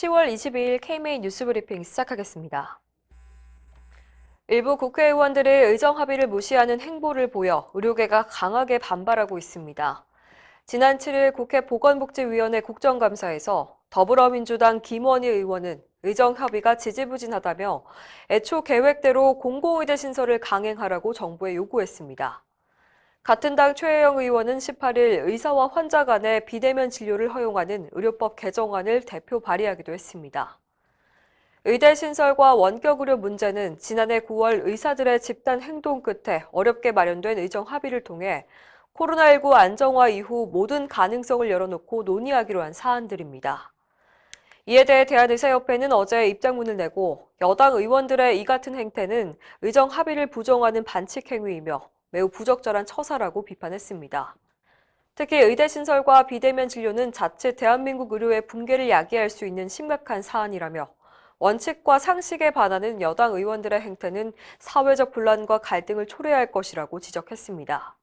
10월 22일 KMA 뉴스 브리핑 시작하겠습니다. 일부 국회의원들의 의정 합의를 무시하는 행보를 보여 의료계가 강하게 반발하고 있습니다. 지난 7일 국회 보건복지위원회 국정감사에서 더불어민주당 김원희 의원은 의정 합의가 지지부진하다며 애초 계획대로 공공의대 신설을 강행하라고 정부에 요구했습니다. 같은 당 최혜영 의원은 18일 의사와 환자 간의 비대면 진료를 허용하는 의료법 개정안을 대표 발의하기도 했습니다. 의대 신설과 원격 의료 문제는 지난해 9월 의사들의 집단 행동 끝에 어렵게 마련된 의정 합의를 통해 코로나19 안정화 이후 모든 가능성을 열어놓고 논의하기로 한 사안들입니다. 이에 대해 대한의사협회는 어제 입장문을 내고 여당 의원들의 이 같은 행태는 의정 합의를 부정하는 반칙 행위이며 매우 부적절한 처사라고 비판했습니다. 특히 의대 신설과 비대면 진료는 자칫 대한민국 의료의 붕괴를 야기할 수 있는 심각한 사안이라며 원칙과 상식에 반하는 여당 의원들의 행태는 사회적 분란과 갈등을 초래할 것이라고 지적했습니다.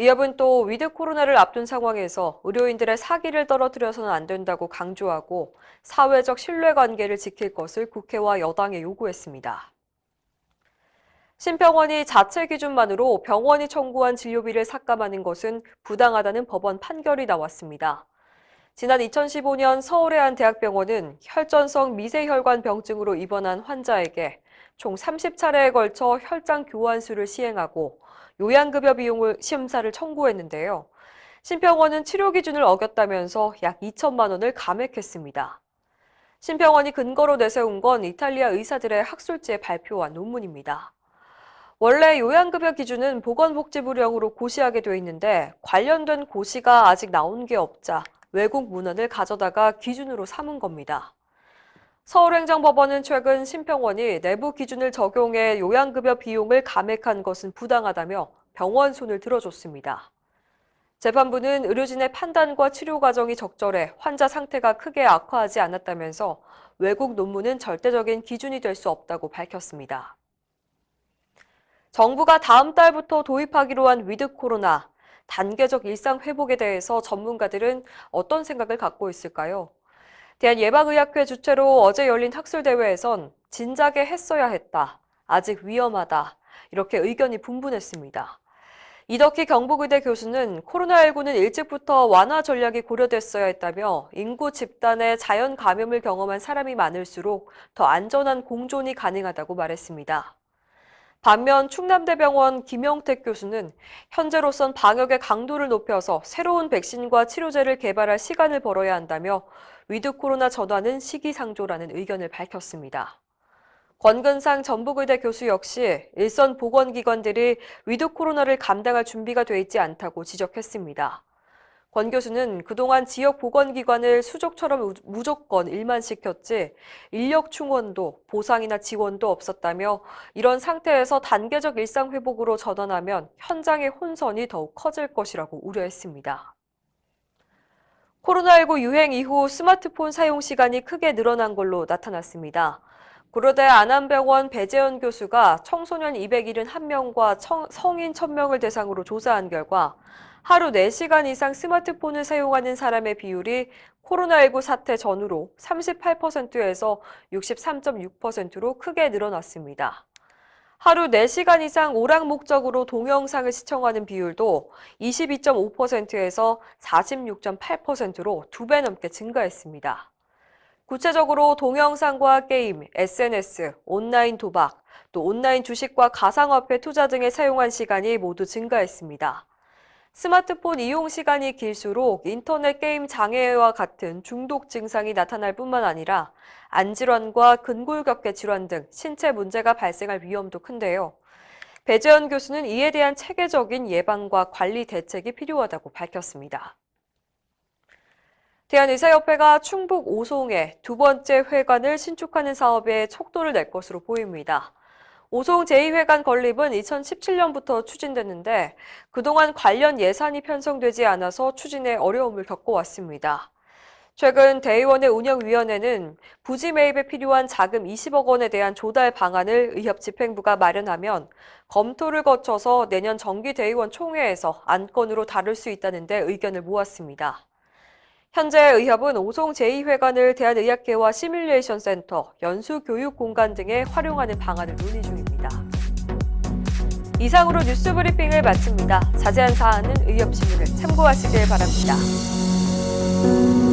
의협은 또 위드 코로나를 앞둔 상황에서 의료인들의 사기를 떨어뜨려서는 안 된다고 강조하고 사회적 신뢰관계를 지킬 것을 국회와 여당에 요구했습니다. 신병원이 자체 기준만으로 병원이 청구한 진료비를 삭감하는 것은 부당하다는 법원 판결이 나왔습니다. 지난 2015년 서울의 한 대학병원은 혈전성 미세혈관 병증으로 입원한 환자에게 총 30차례에 걸쳐 혈장 교환수를 시행하고 요양급여 비용을 심사를 청구했는데요. 신병원은 치료 기준을 어겼다면서 약 2천만 원을 감액했습니다. 신병원이 근거로 내세운 건 이탈리아 의사들의 학술지에 발표한 논문입니다. 원래 요양급여 기준은 보건복지부령으로 고시하게 돼 있는데 관련된 고시가 아직 나온 게 없자 외국 문헌을 가져다가 기준으로 삼은 겁니다. 서울행정법원은 최근 신병원이 내부 기준을 적용해 요양급여 비용을 감액한 것은 부당하다며 병원 손을 들어줬습니다. 재판부는 의료진의 판단과 치료 과정이 적절해 환자 상태가 크게 악화하지 않았다면서 외국 논문은 절대적인 기준이 될 수 없다고 밝혔습니다. 정부가 다음 달부터 도입하기로 한 위드 코로나, 단계적 일상 회복에 대해서 전문가들은 어떤 생각을 갖고 있을까요? 대한예방의학회 주최로 어제 열린 학술대회에선 진작에 했어야 했다. 아직 위험하다. 이렇게 의견이 분분했습니다. 이덕희 경북의대 교수는 코로나19는 일찍부터 완화 전략이 고려됐어야 했다며 인구 집단에 자연 감염을 경험한 사람이 많을수록 더 안전한 공존이 가능하다고 말했습니다. 반면 충남대병원 김영택 교수는 현재로선 방역의 강도를 높여서 새로운 백신과 치료제를 개발할 시간을 벌어야 한다며 위드 코로나 전환은 시기상조라는 의견을 밝혔습니다. 권근상 전북의대 교수 역시 일선 보건기관들이 위드 코로나를 감당할 준비가 돼 있지 않다고 지적했습니다. 권 교수는 그동안 지역 보건기관을 수족처럼 무조건 일만 시켰지 인력 충원도 보상이나 지원도 없었다며 이런 상태에서 단계적 일상 회복으로 전환하면 현장의 혼선이 더욱 커질 것이라고 우려했습니다. 코로나19 유행 이후 스마트폰 사용 시간이 크게 늘어난 걸로 나타났습니다. 고려대 안암병원 배재현 교수가 청소년 271명과 성인 1000명을 대상으로 조사한 결과 하루 4시간 이상 스마트폰을 사용하는 사람의 비율이 코로나19 사태 전후로 38%에서 63.6%로 크게 늘어났습니다. 하루 4시간 이상 오락 목적으로 동영상을 시청하는 비율도 22.5%에서 46.8%로 2배 넘게 증가했습니다. 구체적으로 동영상과 게임, SNS, 온라인 도박, 또 온라인 주식과 가상화폐 투자 등에 사용한 시간이 모두 증가했습니다. 스마트폰 이용 시간이 길수록 인터넷 게임 장애와 같은 중독 증상이 나타날 뿐만 아니라 안질환과 근골격계 질환 등 신체 문제가 발생할 위험도 큰데요. 배재현 교수는 이에 대한 체계적인 예방과 관리 대책이 필요하다고 밝혔습니다. 대한의사협회가 충북 오송에 두 번째 회관을 신축하는 사업에 촉도를 낼 것으로 보입니다. 오송 제2회관 건립은 2017년부터 추진됐는데 그동안 관련 예산이 편성되지 않아서 추진에 어려움을 겪어왔습니다. 최근 대의원의 운영위원회는 부지 매입에 필요한 자금 20억 원에 대한 조달 방안을 의협 집행부가 마련하면 검토를 거쳐서 내년 정기 대의원 총회에서 안건으로 다룰 수 있다는 데 의견을 모았습니다. 현재 의협은 오송 제2회관을 대한의학회와 시뮬레이션 센터, 연수 교육 공간 등에 활용하는 방안을 논의 중입니다. 이상으로 뉴스 브리핑을 마칩니다. 자세한 사안은 의협신문을 참고하시길 바랍니다.